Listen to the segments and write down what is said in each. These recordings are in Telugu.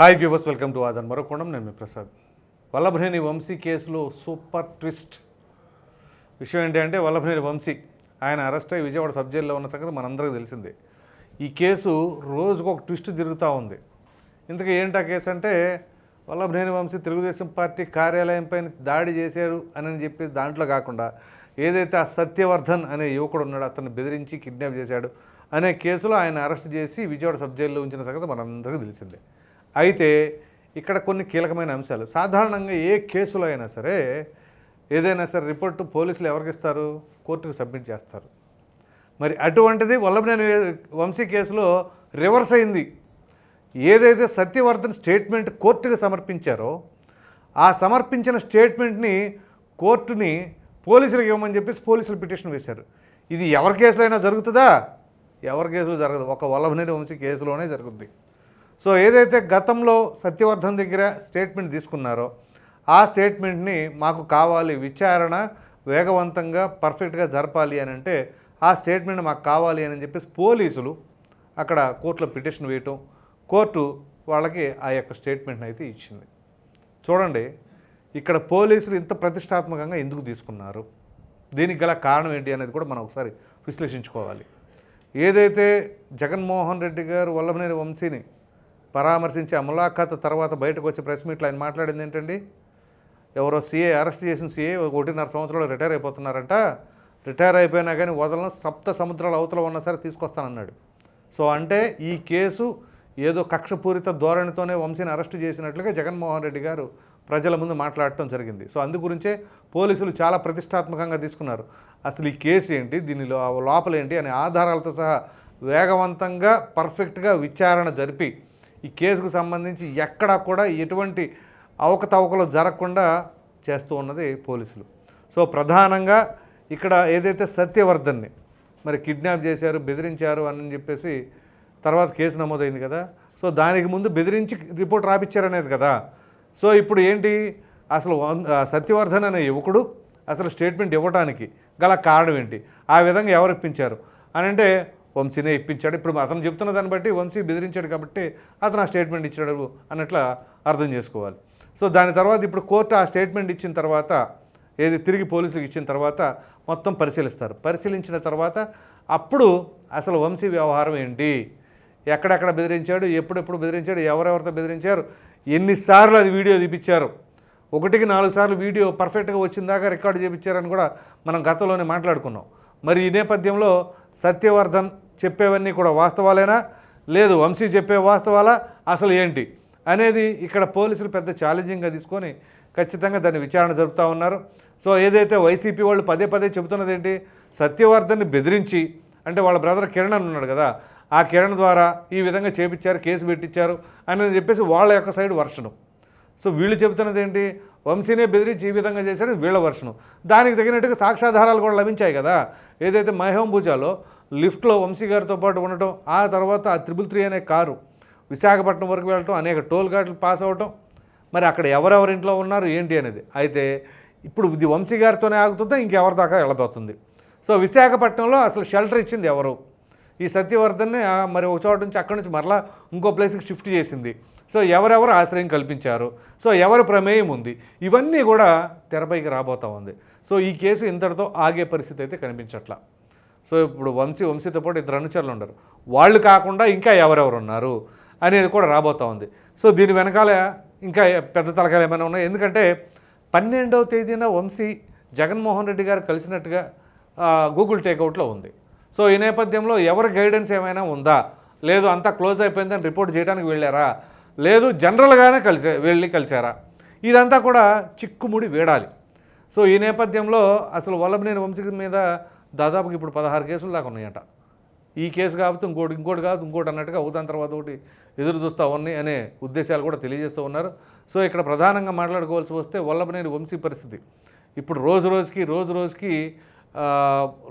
హాయ్ వ్యూవర్స్ వెల్కమ్ టు ఆదన్ మరొకొండం. నేను మీ ప్రసాద్. వల్లభనేని వంశీ కేసులో సూపర్ ట్విస్ట్. విషయం ఏంటి అంటే వల్లభనేని వంశీ ఆయన అరెస్ట్ అయ్యి విజయవాడ సబ్ జైల్లో ఉన్న సంగతి మనందరికీ తెలిసిందే. ఈ కేసు రోజుకు ఒక ట్విస్ట్ తిరుగుతూ ఉంది. ఇంతకీ ఏంటి ఆ కేసు అంటే వల్లభనేని వంశీ తెలుగుదేశం పార్టీ కార్యాలయం పైన దాడి చేశాడు అని చెప్పి దాంట్లో కాకుండా ఏదైతే ఆ సత్యవర్ధన్ అనే యువకుడు ఉన్నాడో అతన్ని బెదిరించి కిడ్నాప్ చేశాడు అనే కేసులో ఆయన అరెస్ట్ చేసి విజయవాడ సబ్ జైల్లో ఉంచిన సంగతి మనందరికీ తెలిసిందే. అయితే ఇక్కడ కొన్ని కీలకమైన అంశాలు. సాధారణంగా ఏ కేసులో అయినా సరే ఏదైనా సరే రిపోర్టు పోలీసులు ఎవరికి ఇస్తారు? కోర్టుకు సబ్మిట్ చేస్తారు. మరి అటువంటిది వల్లభనేని వంశీ కేసులో రివర్స్ అయింది. ఏదైతే సత్యవర్ధన్ స్టేట్మెంట్ కోర్టుకు సమర్పించారో ఆ సమర్పించిన స్టేట్మెంట్ని కోర్టుని పోలీసులకు ఇవ్వమని చెప్పేసి పోలీసులు పిటిషన్ వేశారు. ఇది ఎవరి కేసులో అయినా జరుగుతుందా? ఎవరి కేసులో జరగదు. ఒక వల్లభనేని వంశీ కేసులోనే జరుగుద్ది. సో ఏదైతే గతంలో సత్యవర్ధన్ దగ్గర స్టేట్మెంట్ తీసుకున్నారో ఆ స్టేట్మెంట్ని మాకు కావాలి విచారణ వేగవంతంగా పర్ఫెక్ట్గా జరపాలి అని అంటే ఆ స్టేట్మెంట్ మాకు కావాలి అని చెప్పేసి పోలీసులు అక్కడ కోర్టులో పిటిషన్ వేయటం కోర్టు వాళ్ళకి ఆ యొక్క స్టేట్మెంట్ని అయితే ఇచ్చింది. చూడండి ఇక్కడ పోలీసులు ఇంత ప్రతిష్టాత్మకంగా ఎందుకు తీసుకున్నారు? దీనికి గల కారణం ఏంటి అనేది కూడా మనం ఒకసారి విశ్లేషించుకోవాలి. ఏదైతే జగన్మోహన్ రెడ్డి గారు వల్లభనేని వంశీని పరామర్శించి ఆ ములాఖాత్ తర్వాత బయటకు వచ్చి ప్రెస్ మీట్లో ఆయన మాట్లాడింది ఏంటండి? ఎవరో సీఏ అరెస్ట్ చేసిన సీఏ ఒకటిన్నర సంవత్సరాలు రిటైర్ అయిపోతున్నారంట. రిటైర్ అయిపోయినా కానీ వదలను సప్త సముద్రాల అవతల ఉన్నా సరే తీసుకొస్తానన్నాడు. సో అంటే ఈ కేసు ఏదో కక్షపూరిత ధోరణితోనే వంశీని అరెస్ట్ చేసినట్లుగా జగన్మోహన్ రెడ్డి గారు ప్రజల ముందు మాట్లాడటం జరిగింది. సో అందు గురించే పోలీసులు చాలా ప్రతిష్టాత్మకంగా తీసుకున్నారు. అసలు ఈ కేసు ఏంటి? దీని లోపలేంటి? అనే ఆధారాలతో సహా వేగవంతంగా పర్ఫెక్ట్గా విచారణ జరిపి ఈ కేసుకు సంబంధించి ఎక్కడా కూడా ఎటువంటి అవకతవకలు జరగకుండా చేస్తూ ఉన్నది పోలీసులు. సో ప్రధానంగా ఇక్కడ ఏదైతే సత్యవర్ధన్ని మరి కిడ్నాప్ చేశారు బెదిరించారు అని చెప్పేసి తర్వాత కేసు నమోదైంది కదా. సో దానికి ముందు బెదిరించి రిపోర్ట్ రాపిచ్చారనేది కదా. సో ఇప్పుడు ఏంటి? అసలు సత్యవర్ధన్ అనే యువకుడు అసలు స్టేట్మెంట్ ఇవ్వడానికి గల కారణం ఏంటి? ఆ విధంగా ఎవరు ఇప్పించారు? అని అంటే వంశీనే ఇప్పించాడు. ఇప్పుడు అతను చెప్తున్న దాన్ని బట్టి వంశీ బెదిరించాడు కాబట్టి అతను ఆ స్టేట్మెంట్ ఇచ్చాడు అన్నట్లా అర్థం చేసుకోవాలి. సో దాని తర్వాత ఇప్పుడు కోర్టు ఆ స్టేట్మెంట్ ఇచ్చిన తర్వాత ఏది తిరిగి పోలీసులకు ఇచ్చిన తర్వాత మొత్తం పరిశీలిస్తారు. పరిశీలించిన తర్వాత అప్పుడు అసలు వంశీ వ్యవహారం ఏంటి? ఎక్కడెక్కడ బెదిరించాడు? ఎప్పుడెప్పుడు బెదిరించాడు? ఎవరెవరితో బెదిరించారు? ఎన్నిసార్లు అది వీడియో తీపిచ్చారు? ఒకటికి నాలుగు సార్లు వీడియో పర్ఫెక్ట్గా వచ్చిందాకా రికార్డు చేయించారని కూడా మనం గతంలోనే మాట్లాడుకున్నాం. మరి ఈ నేపథ్యంలో సత్యవర్ధన్ చెప్పేవన్నీ కూడా వాస్తవాలేనా? లేదు వంశీ చెప్పే వాస్తవాలా? అసలు ఏంటి? అనేది ఇక్కడ పోలీసులు పెద్ద ఛాలెంజింగ్గా తీసుకొని ఖచ్చితంగా దాన్ని విచారణ జరుపుతూ ఉన్నారు. సో ఏదైతే వైసీపీ వాళ్ళు పదే పదే చెబుతున్నది ఏంటి? సత్యవర్ధన్ని బెదిరించి అంటే వాళ్ళ బ్రదర్ కిరణ్ అని ఉన్నాడు కదా ఆ కిరణ్ ద్వారా ఈ విధంగా చేపించారు కేసు పెట్టించారు అని చెప్పేసి వాళ్ళ యొక్క సైడ్ వర్షను. సో వీళ్ళు చెబుతున్నది ఏంటి వంశీనే బెదిరించి ఈ విధంగా చేశాడు వీళ్ళ వర్షను. దానికి తగినట్టుగా సాక్ష్యాధారాలు కూడా లభించాయి కదా. ఏదైతే మహేంభూజాలో లిఫ్ట్లో వంశీ గారితో పాటు ఉండటం ఆ తర్వాత ఆ త్రిబుల్ త్రీ అనే కారు విశాఖపట్నం వరకు వెళ్ళటం అనేక టోల్ గాట్లు పాస్ అవ్వటం మరి అక్కడ ఎవరెవరి ఇంట్లో ఉన్నారు ఏంటి అనేది. అయితే ఇప్పుడు ఇది వంశీ గారితోనే ఆగుతుందా ఇంకెవరి దాకా వెళ్ళబోతుంది? సో విశాఖపట్నంలో అసలు షెల్టర్ ఇచ్చింది ఎవరు? ఈ సత్యవర్ధన్ని మరి ఒక చోట నుంచి అక్కడి నుంచి మరలా ఇంకో ప్లేస్కి షిఫ్ట్ చేసింది. సో ఎవరెవరు ఆశ్రయం కల్పించారు? సో ఎవరి ప్రమేయం ఉంది? ఇవన్నీ కూడా తెరపైకి రాబోతా ఉంది. సో ఈ కేసు ఇంతటితో ఆగే పరిస్థితి అయితే కనిపించట్లా. సో ఇప్పుడు వంశీ వంశీతో పాటు ఇద్దరు అనుచరులు ఉండరు వాళ్ళు కాకుండా ఇంకా ఎవరెవరు ఉన్నారు అనేది కూడా రాబోతా ఉంది. సో దీని వెనకాల ఇంకా పెద్ద తలకాయలు ఏమైనా ఉన్నాయి? ఎందుకంటే పన్నెండవ తేదీన వంశీ జగన్మోహన్ రెడ్డి గారు కలిసినట్టుగా గూగుల్ టేక్అవుట్లో ఉంది. సో ఈ నేపథ్యంలో ఎవరి గైడెన్స్ ఏమైనా ఉందా? లేదు అంతా క్లోజ్ అయిపోయిందని రిపోర్ట్ చేయడానికి వెళ్ళారా? లేదు జనరల్గానే కలిసే వెళ్ళి కలిశారా ఇదంతా కూడా చిక్కుముడి వేడాలి. సో ఈ నేపథ్యంలో అసలు వల్లభనేని వంశీ మీద దాదాపుకి ఇప్పుడు పదహారు కేసులు దాకా ఉన్నాయట. ఈ కేసు కాబట్టి ఇంకోటి ఇంకోటి కాదు ఇంకోటి అన్నట్టుగా ఒకదాని తర్వాత ఒకటి ఎదురు చూస్తూ ఉన్నాయి అనే ఉద్దేశాలు కూడా తెలియజేస్తూ ఉన్నారు. సో ఇక్కడ ప్రధానంగా మాట్లాడుకోవాల్సి వస్తే వల్లభనేని వంశీ పరిస్థితి. ఇప్పుడు రోజు రోజుకి రోజు రోజుకి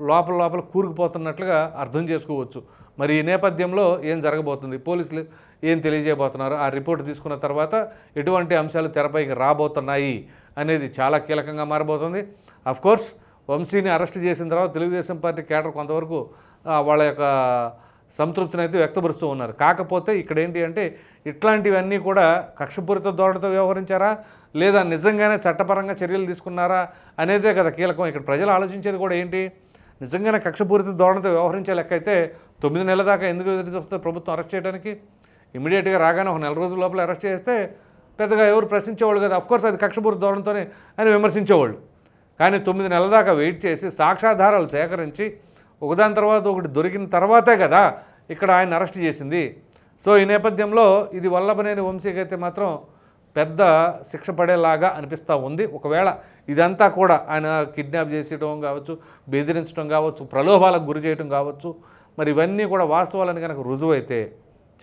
లోపల లోపల కూరుకుపోతున్నట్లుగా అర్థం చేసుకోవచ్చు. మరి ఈ నేపథ్యంలో ఏం జరగబోతుంది? పోలీసులు ఏం తెలియజేయబోతున్నారు? ఆ రిపోర్ట్ తీసుకున్న తర్వాత ఎటువంటి అంశాలు తెరపైకి రాబోతున్నాయి అనేది చాలా కీలకంగా మారబోతుంది. కోర్స్ వంశీని అరెస్ట్ చేసిన తర్వాత తెలుగుదేశం పార్టీ కేటర్ కొంతవరకు వాళ్ళ యొక్క సంతృప్తిని అయితే వ్యక్తపరుస్తూ ఉన్నారు. కాకపోతే ఇక్కడ ఏంటి అంటే ఇట్లాంటివన్నీ కూడా కక్షపూరిత ధోరణితో వ్యవహరించారా? లేదా నిజంగానే చట్టపరంగా చర్యలు తీసుకున్నారా? అనేదే కదా కీలకం. ఇక్కడ ప్రజలు ఆలోచించేది కూడా ఏంటి? నిజంగానే కక్షపూరిత ధోరణితో వ్యవహరించే లెక్క అయితే తొమ్మిది నెలల దాకా ఎందుకు ఎదురు చూస్తుంది ప్రభుత్వం అరెస్ట్ చేయడానికి? ఇమీడియట్గా రాగానే ఒక నెల రోజుల లోపల అరెస్ట్ చేస్తే పెద్దగా ఎవరు ప్రశ్నించేవాళ్ళు కదా. అఫ్కోర్స్ అది కక్షపూరిత ధోరణితోనే అని విమర్శించేవాళ్ళు. కానీ తొమ్మిది నెలల దాకా వెయిట్ చేసి సాక్ష్యాధారాలు సేకరించి ఒకదాని తర్వాత ఒకటి దొరికిన తర్వాతే కదా ఇక్కడ ఆయన అరెస్ట్ చేసింది. సో ఈ నేపథ్యంలో ఇది వల్లభనేని వంశీకి అయితే మాత్రం పెద్ద శిక్ష పడేలాగా అనిపిస్తూ ఉంది. ఒకవేళ ఇదంతా కూడా ఆయన కిడ్నాప్ చేసేయడం కావచ్చు బెదిరించడం కావచ్చు ప్రలోభాలకు గురి చేయడం కావచ్చు మరి ఇవన్నీ కూడా వాస్తవాలని కనుక రుజువు అయితే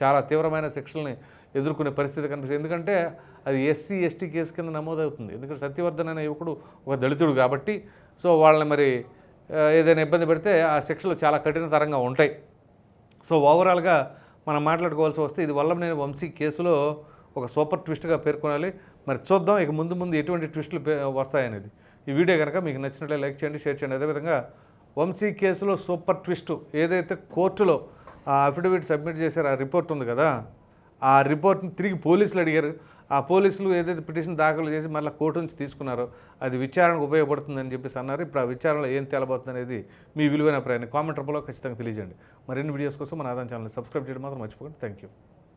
చాలా తీవ్రమైన శిక్షల్ని ఎదుర్కొనే పరిస్థితి కనిపిస్తుంది. ఎందుకంటే అది ఎస్సీ ఎస్టీ కేసు కింద నమోదవుతుంది. ఎందుకంటే సత్యవర్ధన్ అనే యువకుడు ఒక దళితుడు కాబట్టి సో వాళ్ళని మరి ఏదైనా ఇబ్బంది పెడితే ఆ శిక్షలు చాలా కఠినతరంగా ఉంటాయి. సో ఓవరాల్గా మనం మాట్లాడుకోవాల్సి వస్తే ఇది వల్లభనేని వంశీ కేసులో ఒక సూపర్ ట్విస్ట్గా పేర్కొనాలి. మరి చూద్దాం ఇక ముందు ముందు ఎటువంటి ట్విస్టులు వస్తాయనేది. ఈ వీడియో కనుక మీకు నచ్చినట్లే లైక్ చేయండి షేర్ చేయండి. అదేవిధంగా వంశీ కేసులో సూపర్ ట్విస్ట్ ఏదైతే కోర్టులో ఆ అఫిడవిట్ సబ్మిట్ చేశారు ఆ రిపోర్ట్ ఉంది కదా ఆ రిపోర్ట్ని తిరిగి పోలీసులు అడిగారు. ఆ పోలీసులు ఏదైతే పిటిషన్ దాఖలు చేసి మళ్ళీ కోర్టు నుంచి తీసుకున్నారో అది విచారణకు ఉపయోగపడుతుందని చెప్పేసి అన్నారు. ఇప్పుడు ఆ విచారణలో ఏం తేలబోతుంది అనేది మీ విలువైన అభిప్రాయాన్ని కామెంట్ రూపంలో ఖచ్చితంగా తెలియజేయండి. మరిన్ని వీడియోస్ కోసం మన ఆదాయం ఛానల్ సబ్స్క్రైబ్ చేయడం మాత్రం మర్చిపోకండి. Thank you